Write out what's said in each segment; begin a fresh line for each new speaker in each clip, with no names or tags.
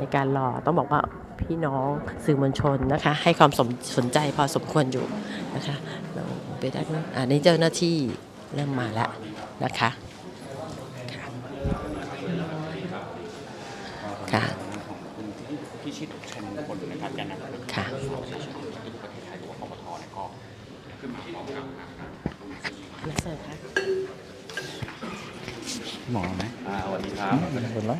ในการรอต้องบอกว่าพี่น้องสื่อมวลชนนะคะ ให้ความสนสนใจพอสมควรอยู่นะคะเราไปได้ไหมอ่านี่เจ้าหน้าที่เริ่มมาแล้วนะคะค่ะค่ะ
คุณพิชิตชัยมงคลนะครับแกนนำ
ค่ะ
ประชาชนปฏิรูปประเทศไทยหรือว่าปปทเนี่ยก็ขึ้นมาพร้อมกับลุงซี
นักเสิร์ฟคะ
หมอไหมอ่าสวัสดีครับ
เห็นไหม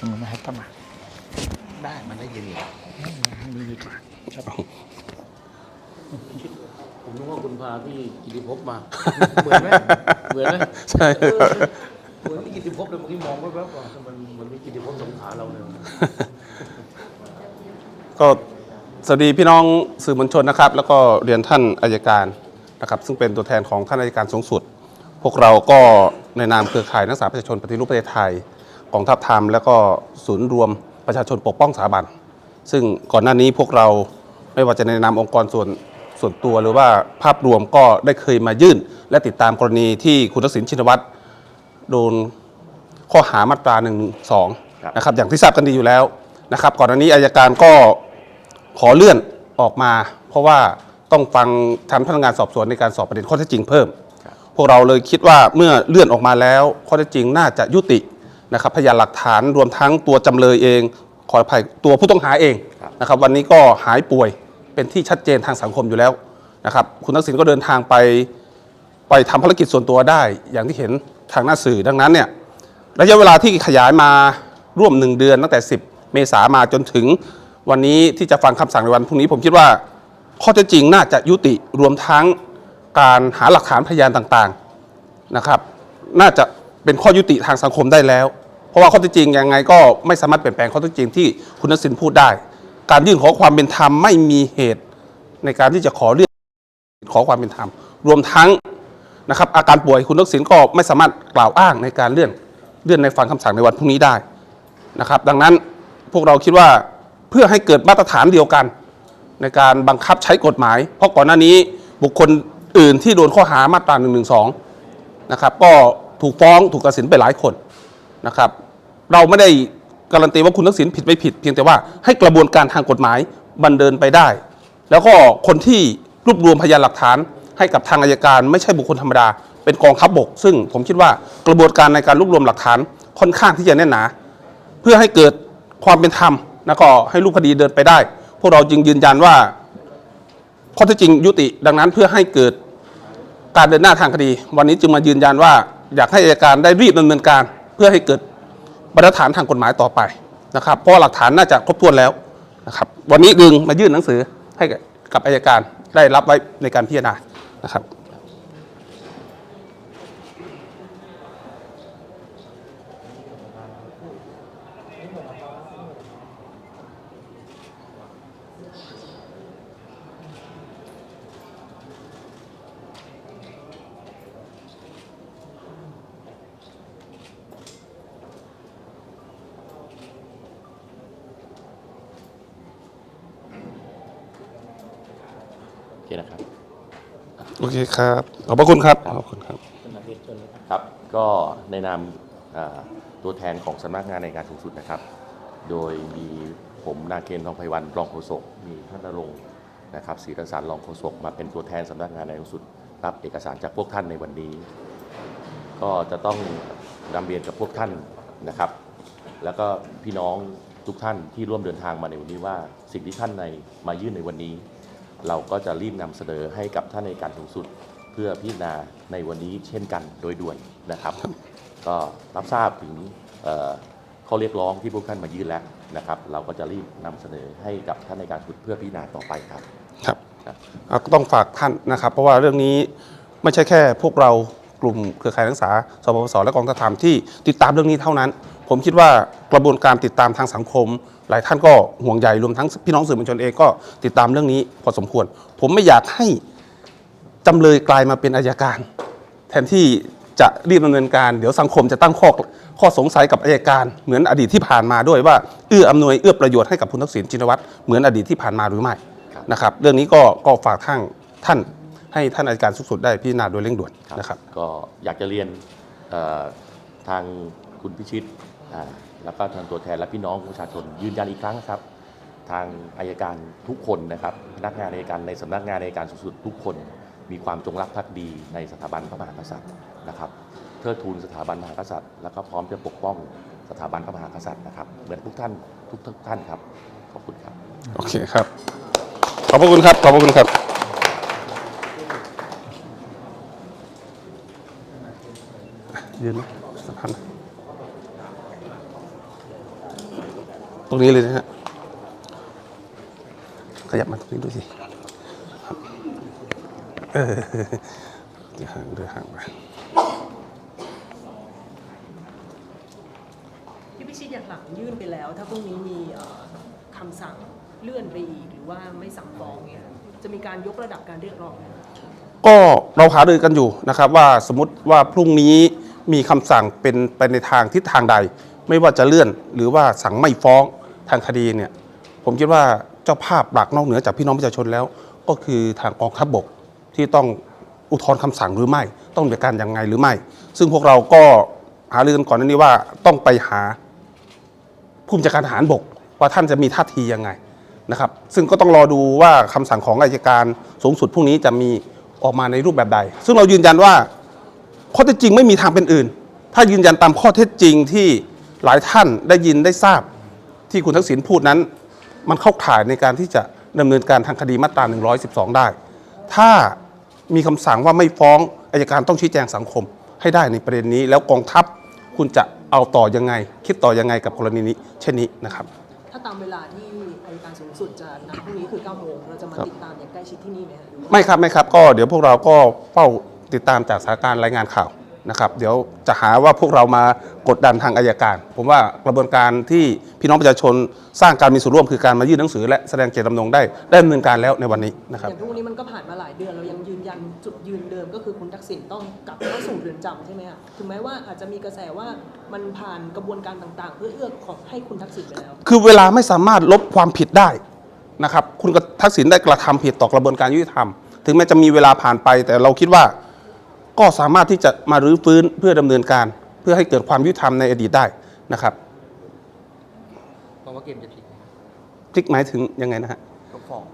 มันไม่ให้ตั้งมา
ได้มันได้ยินอยู่
มีดีกว่า
ผมนึกว่าคุณพาพี่กิติภพมา เหมือนไหมเหมือนไหม
ใช่
เออเหมือนพี่กิติภพเลยเมื่อกี้มองแว๊บๆว่ามันมันมีกิติภพสงขลาเราเลย
ก็สวัสดีพี่น้องสื่อมวลชนนะครับ แล้วก็เรียนท่านอายการนะครับ ซึ่งเป็นตัวแทนของท่านอายการสูงสุด พวกเราก็ในนามเครือข่ายนักศึกษาประชาชนปฏิรูปประเทศไทย กองทัพธรรมแล้วก็ศูนย์รวมประชาชนปกป้องสถาบัน ซึ่งก่อนหน้านี้พวกเราไม่ว่าจะในนามองค์กรส่วนส่วนตัวหรือว่าภาพรวมก็ได้เคยมายื่น และติดตามกรณีที่คุณทักษิณชินวัตรโดนข้อหามาตรา1นึนะครับอย่างที่ทราบกันดีอยู่แล้วนะครับ ก่อนหน้านี้อายการก็ขอเลื่อนออกมา เพราะว่าต้องฟังชั้นพนักงานสอบสวนในการสอบประเด็นข้อเท็จจริงเพิ่ม พวกเราเลยคิดว่าเมื่อเลื่อนออกมาแล้วข้อเท็จจริงน่าจะยุติ นะครับพยานหลักฐานรวมทั้งตัวจำเลยเอง ขออภัยตัวผู้ต้องหาเองนะครับวันนี้ก็หายป่วยเป็นที่ชัดเจนทางสังคมอยู่แล้วนะครับคุณทักษิณก็เดินทางไปไปทำภารกิจส่วนตัวได้อย่างที่เห็นทางหน้าสื่อดังนั้นเนี่ยระยะเวลาที่ขยายมาร่วม 1 เดือนตั้งแต่ 10 เมษามาจนถึงวันนี้ที่จะฟังคำสั่งในวันพรุ่งนี้ผมคิดว่า ข้อเท็จจริงน่าจะยุติรวมทั้งการหาหลักฐานพยานต่างๆนะครับ น่าจะ เป็นข้อยุติทางสังคมได้แล้ว เพราะว่าข้อเท็จจริงยังไงก็ไม่สามารถเปลี่ยนแปลงข้อเท็จจริงที่คุณทักษิณพูดได้ การยื่นขอความเป็นธรรมไม่มีเหตุในการที่จะขอเลื่อนขอความเป็นธรรม รวมทั้งนะครับอาการป่วยคุณทักษิณก็ไม่สามารถกล่าวอ้างในการเลื่อนเลื่อนในฟังคำสั่งในวันพรุ่งนี้ได้นะครับ ดังนั้นพวกเราคิดว่าเพื่อให้เกิดมาตรฐานเดียวกัน ในการบังคับใช้กฎหมาย เพราะก่อนหน้านี้บุคคลอื่นที่โดนข้อหามาตรา1นึนะครับก็ ถูกฟ้องถูกตัดสินไปหลายคนนะครับ เราไม่ได้การันตีว่าคุณทักษิณผิดไม่ผิด เพียงแต่ว่าให้กระบวนการทางกฎหมายบันเดินไปได้ แล้วก็คนที่รวบรวมพยานหลักฐานให้กับทางอายการไม่ใช่บุคคลธรรมดา เป็นกองทัพบก ซึ่งผมคิดว่ากระบวนการในการรวบรวมหลักฐานค่อนข้างที่จะแน่นหนา เพื่อให้เกิดความเป็นธรรมแล้วก็ให้รูปคดีเดินไปได้ พวกเราจึงยืนยันว่าข้อเท็จจริงยุติ ดังนั้นเพื่อให้เกิดการเดินหน้าทางคดี วันนี้จึงมายืนยันว่า อยากให้อายการได้รีบดำเนินการ เพื่อให้เกิดมาตรฐานทางกฎหมายต่อไปนะครับเพราะหลักฐานน่าจะครบถ้วนแล้วนะครับวันนี้ดึงมายื่นหนังสือให้กับอายการได้รับไว้ในการพิจารณานะครับ
เคนะครับ
โอเคครับ ขอบพระคุณครับ ขอบคุณครับ
ครับ ก็ในนามอ่าตัวแทนของสำนักงานในการสูงสุดนะครับ โดยมีผมนาเกณฑ์ทองไพวันรองโฆษก มีท่านนรงค์นะครับศรีรสารรองโฆษกมาเป็นตัวแทนสำนักงานในการสูงสุด รับเอกสารจากพวกท่านในวันนี้ ก็จะต้องนำเรียนกับพวกท่านนะครับ แล้วก็พี่น้องทุกท่านที่ร่วมเดินทางมาในวันนี้ว่าสิ่งที่ท่านในมายื่นในวันนี้ เราก็จะรีบนำเสนอให้กับท่านในการสูงสุด เพื่อพิจารณาในวันนี้เช่นกันโดยด่วนนะครับ ก็รับทราบถึงเอ่อข้อเรียกร้องที่พวกท่านมายื่นแล้วนะครับ เราก็จะรีบนำเสนอให้กับท่านในการสูงสุดเพื่อพิจารณาต่อไปครับ
ครับ
ครับ
อะก็ต้องฝากท่านนะครับ เพราะว่าเรื่องนี้ไม่ใช่แค่พวกเรากลุ่มเครือข่ายนักศึกษาสปปสและกองทัพธรรมที่ติดตามเรื่องนี้เท่านั้น ผมคิดว่ากระบวนการติดตามทางสังคม หลายท่านก็ห่วงใยรวมทั้งพี่น้องสื่อมวลชนเองก็ติดตามเรื่องนี้พอสมควร ผมไม่อยากให้จำเลยกลายมาเป็นอายการ แทนที่จะรีบดำเนินการ เดี๋ยวสังคมจะตั้งข้อข้อสงสัยกับอายการ เหมือนอดีตที่ผ่านมาด้วยว่าเอื้ออำนวยเอื้อประโยชน์ให้กับคุณทักษิณชินวัตรเหมือนอดีตที่ผ่านมาหรือไม่นะครับ เรื่องนี้ก็ก็ฝากทางท่านให้ท่านอัยการสูงสุดได้พิจารณาโดยเร่งด่วนนะครับ
ก็อยากจะเรียนทางคุณพิชิต แล้วก็ทางตัวแทนและพี่น้องประชาชนยืนยันอีกครั้งครับ ทางอายการทุกคนนะครับพนักงานอายการในสำนักงานอายการสูงสุดทุกคน มีความจงรักภักดีในสถาบันพระมหากษัตริย์นะครับเทิดทูนสถาบันพระมหากษัตริย์ แล้วก็พร้อมจะปกป้องสถาบันพระมหากษัตริย์นะครับเหมือนทุกท่านทุกทุกท่านครับขอบคุณครับ
โอเคครับ ขอบพระคุณครับขอบพระคุณครับยืนสักพันธ์ ตรงนี้เลยนะฮะขยับมาตรงนี้ดูสิครับเออเดี๋ยวห่างเดี๋ยวห่างไป
พี่พิชิตอย่างหลังยื่นไปแล้ว ถ้าพรุ่งนี้มีเอ่อคำสั่งเลื่อนไปอีกหรือว่าไม่สั่งฟ้องเนี่ยจะมีการยกระดับการเรียกร้องไหม
ก็เราหารือกันอยู่นะครับว่าสมมติว่าพรุ่งนี้มีคำสั่งเป็นไปในทางทิศทางใด ไม่ว่าจะเลื่อนหรือว่าสั่งไม่ฟ้อง ทางคดีเนี่ยผมคิดว่าเจ้าภาพหลักนอกเหนือจากพี่น้องประชาชนแล้ว ก็คือทางกองทัพบกที่ต้องอุทธรณ์คำสั่งหรือไม่ ต้องดำเนินการอย่างไงหรือไม่ ซึ่งพวกเราก็หารือกันก่อนหน้านี้ว่าต้องไปหาผู้บัญชาการทหารบก ว่าท่านจะมีท่าทียังไงนะครับ ซึ่งก็ต้องรอดูว่าคำสั่งของอัยการสูงสุดพรุ่งนี้จะมีออกมาในรูปแบบใด ซึ่งเรายืนยันว่าข้อเท็จจริงไม่มีทางเป็นอื่น ถ้ายืนยันตามข้อเท็จจริงที่หลายท่านได้ยินได้ทราบ ที่คุณทักษิณพูดนั้น มันเข้าข่ายในการที่จะดำเนินการทางคดีมาตรา 112 ได้ ถ้ามีคำสั่งว่าไม่ฟ้องอายการต้องชี้แจงสังคมให้ได้ในประเด็นนี้ แล้วกองทัพคุณจะเอาต่อยังไง คิดต่อยังไงกับกรณีนี้เช่นนี้นะครับ
ถ้าตามเวลาที่อัยการสูงสุดจะนัดพรุ่งนี้คือ9โมงเราจะมา
ครับ
ติดตามอย่างใกล้ชิดที่นี่ไหมคะหรือว่า
ไม่ครับไม่ครับก็เดี๋ยวพวกเราก็เฝ้าติดตามจากสถานการณ์รายงานข่าว นะครับเดี๋ยวจะหาว่าพวกเรามากดดันทางอายการ ผมว่ากระบวนการที่พี่น้องประชาชนสร้างการมีส่วนร่วมคือการมายื่นหนังสือ และแสดงเจตจำนงได้ได้ดำเนินการแล้วในวันนี้นะครับ
อย่างพรุ่งนี้มันก็ผ่านมาหลายเดือนเรายังยืนยันจุดยืนเดิมก็คือคุณทักษิณต้องกลับเข้าสู่เรือนจำใช่ไหมคะถึงแม้ว่าอาจจะมีกระแสว่ามันผ่านกระบวนการต่างๆ เพื่อเอื้อขอให้คุณทักษิณไปแล้ว
คือเวลาไม่สามารถลบความผิดได้นะครับคุณทักษิณได้กระทำผิดต่อกระบวนการยุติธรรม ถึงแม้จะมีเวลาผ่านไปแต่เราคิดว่า ก็สามารถที่จะมารื้อฟื้นเพื่อดำเนินการ เพื่อให้เกิดความยุติธรรมในอดีตได้นะครับ
มองว่าเกมจะพลิก
พลิกหมายถึงยังไงนะฮะ
ก็ฟ้อง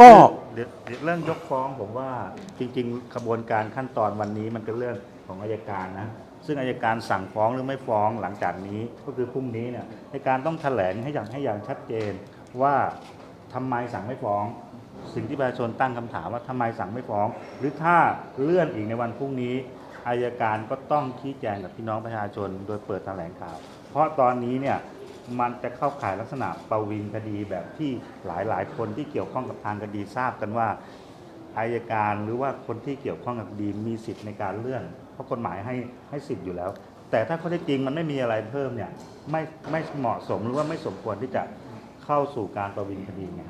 ก็
เดี๋ยวเดี๋ยวเรื่องยกฟ้องผมว่าจริง ๆ ขบวนการขั้นตอนวันนี้มันเป็นเรื่องของอายการนะซึ่งอายการสั่งฟ้องหรือไม่ฟ้องหลังจากนี้ก็คือพรุ่งนี้เนี่ยอายการต้องแถลงให้อย่างให้อย่างชัดเจนว่าทำไมสั่งไม่ฟ้อง สิ่งที่ประชาชนตั้งคำถามว่าทำไมสั่งไม่ฟ้อง หรือถ้าเลื่อนอีกในวันพรุ่งนี้อายการก็ต้องชี้แจงกับพี่น้องประชาชน โดยเปิดแถลงข่าว เพราะตอนนี้เนี่ยมันจะเข้าข่ายลักษณะประวิงคดีแบบที่หลายๆ คนที่เกี่ยวข้องกับทางคดีทราบกันว่าอายการหรือว่าคนที่เกี่ยวข้องกับคดีมีสิทธิ์ในการเลื่อน เพราะกฎหมายให้ให้สิทธิ์อยู่แล้ว แต่ถ้าข้อเท็จจริงมันไม่มีอะไรเพิ่มเนี่ยไม่ไม่เหมาะสมหรือว่าไม่สมควรที่จะเข้าสู่การประวิงคดีไง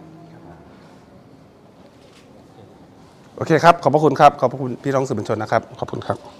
โอเคครับ ขอบพระคุณครับ ขอบพระคุณพี่น้องสื่อมวลชนนะครับ ขอบคุณครับ